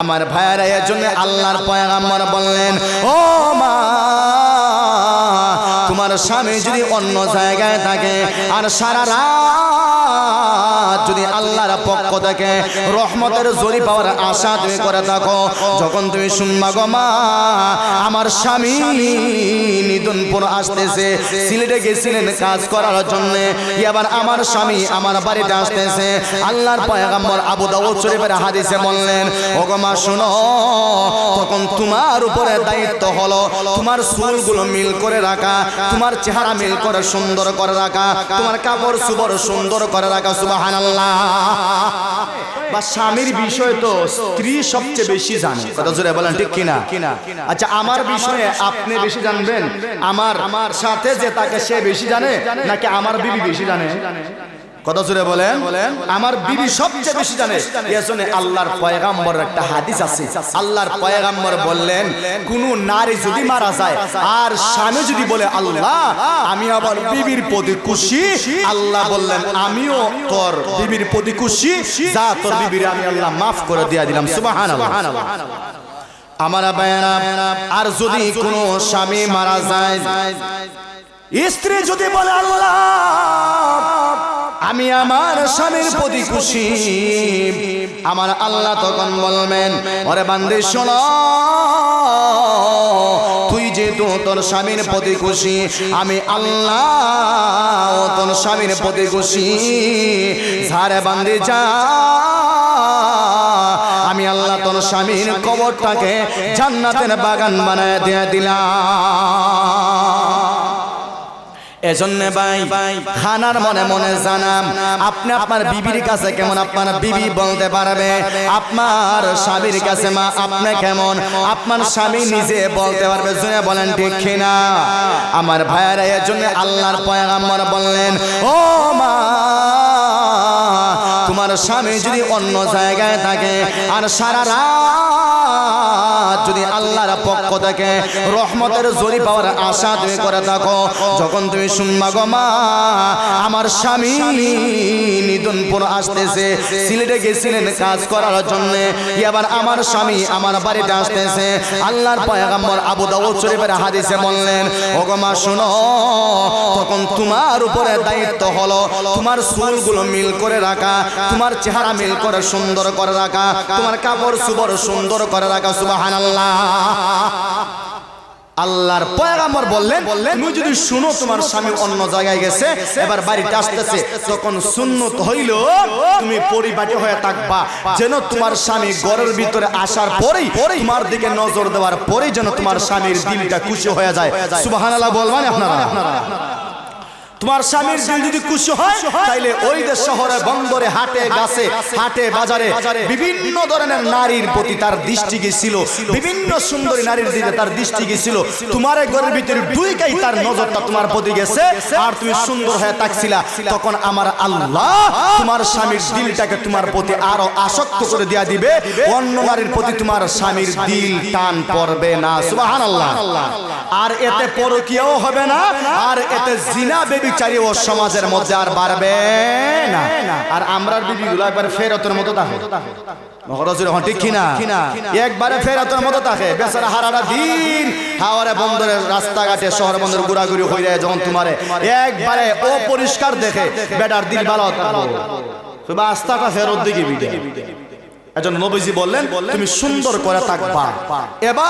আমার ভাইয়েরা এর জন্য আল্লাহর পয়গাম্বর বললেন ও মা তোমার স্বামী যদি অন্য জায়গায় থাকে, আর সারা রাত যদি আল্লাহর পক্ষ থেকে রহমতের জরি পাওয়ার আশা তুমি করে থাকো, যখন তুমি শুনবা গো মা, আমার স্বামী নিদনপুর আসতেছে, সিলেটে গেছিলেন কাজ করার জন্য, এবার আমার স্বামী আমার বাড়িতে আসতেছে। আল্লাহর পয়গাম্বর আবু দাউদ শরীফের হাদিসে বললেন, ওগো মা, শোনো, তখন তোমার উপরে দায়িত্ব হলো তোমার চুলগুলো মিল করে রাখা তোমার চেহারা মিল করে সুন্দর করে রাখা, তোমার কাপড় সুবর সুন্দর করে রাখা সুবাহান বা স্বামীর বিষয়ে তো স্ত্রী সবচেয়ে বেশি জানে। কথা জোরে বলেন, ঠিক কিনা? আচ্ছা আমার বিষয়ে আপনি বেশি জানবেন? আমার আমার সাথে যে তাকে সে বেশি জানে, নাকি আমার বিবি বেশি জানে? কথা জোরে বলেন? আমার বিবি সবচেয়ে বেশি জানে। এজন্য আল্লাহর পয়গাম্বরের একটা হাদিস আছে। আল্লাহর পয়গাম্বর বললেন কোন নারী যদি মারা যায় আর স্বামী যদি বলে আল্লাহ আমি আবার বিবির প্রতি খুশি। আল্লাহ বললেন আমিও তোর বিবির প্রতি খুশি। যা তোর বিবির আমি আল্লাহ মাফ করে দিয়া দিলাম। সুবহানাল্লাহ। আমার বায়না আর যদি কোনো স্বামী মারা যায় স্ত্রী যদি বলে আল্লাহ আমি আমার স্বামীর প্রতি খুশি। আমার আল্লাহ তখন বলবেন, ওরে বান্দি, শোন। তুই যেহেতু তোর স্বামীর প্রতি খুশি, আমি আল্লাহ তোর স্বামীর প্রতি খুশি। ঝাড়ে বান্দি, যা। আমি আল্লাহ তোর স্বামীর কবরটাকে জান্নাতের বাগান বানায় দিয়ে দিলাম। এজন্য ভাই, খানার মনে মনে জানাম, আপনি আপনার বিবির কাছে কেমন আপনার বিবি বলতে পারবে? আপনার স্বামীর কাছে মা, আপনি কেমন? আপনার স্বামী নিজে বলতে পারবে, জুনে বলেন ঠিক কিনা? আমার ভাইয়েরা এর জন্য আল্লাহর পয়গাম্বর বললেন, ও মা, তোমার স্বামী যদি অন্য জায়গায় থাকে, আর সারা রাত যদি আল্লাহর পক্ষ থেকে রহমতের জরি পাওয়ার আশা তুমি করে থাকো, যখন তুমি শুনবা গো মা, আমার স্বামী নিদনপুর আসতেছে, সিলেটে গেছিলেন কাজ করার জন্য, এবার আমার স্বামী আমার বাড়িতে আসতেছে। আল্লাহর পয়গাম্বর আবু দাউদ শরীফের হাদিসে বললেন, ওগো মা, শোনো, তখন তোমার উপরে দায়িত্ব হলো তোমার চুলগুলো মিল করে রাখা, তোমার চেহারা মিল করে সুন্দর করে রাখা, তোমার কাপড় সুবর সুন্দর করে রাখা, সুবহানাল্লাহ। আল্লাহর পয়গাম্বর বললেন, তুমি যদি শুনো তোমার স্বামী অন্য জায়গায় গেছে, এবার বাড়িতে আসতেছে, তখন সুন্নত হইল তুমি পরিপাটি হয়ে থাকবা। যেন তোমার স্বামী ঘরের ভিতরে আসার পরেই তোমার দিকে নজর দেওয়ার পরেই যেন তোমার স্বামীর দিলটা খুশি হয়ে যায়। সুবহানাল্লাহ বলবেন আপনারা। তোমার স্বামীর দিল যদি খুশি হয় তাইলে ওই দেশ শহরে বন্দরে হাটে গাছে হাটে বাজারে বিভিন্ন ধরনের নারীর প্রতি তার দৃষ্টি গেছিল বিভিন্ন সুন্দরী নারীর দিকে তার দৃষ্টি গেছিল তোমার ঘরের ভিতরে দুইটাই তার নজরটা তোমার প্রতি গেছে আর তুমি সুন্দর হয়ে তাকছিলা তখন আমার আল্লাহ তোমার স্বামীর দিলটাকে তোমার প্রতি আরও আসক্ত করে দেয়া দিবে অন্য নারীর প্রতি তোমার স্বামীর দিল টান পড়বে না সুবহানাল্লাহ। আর এতে পরকিয়াও হবে না আর এতে জিনা বেবিচারী ও সমাজের মধ্যে আর বাড়বে না। আর আমরার বিবিগুলো একবার ফেরতের মতো থাকে মহারাজের হন ঠিক কিনা? একবারে ফেরতের মতো থাকে বেচারা হারারা দিন। হাওয়ারে বন্দরের রাস্তাঘাটে শহর বন্দর ঘোরাঘুরি হয়ে যায় যখন তোমারে একবারে অপরিষ্কার দেখে বেটার দিল ভালো থাকব। তবে আস্থাটা ফেরত দিকে একজন নবীজি বললেন তুমি সুন্দর করে থাকবা। এবার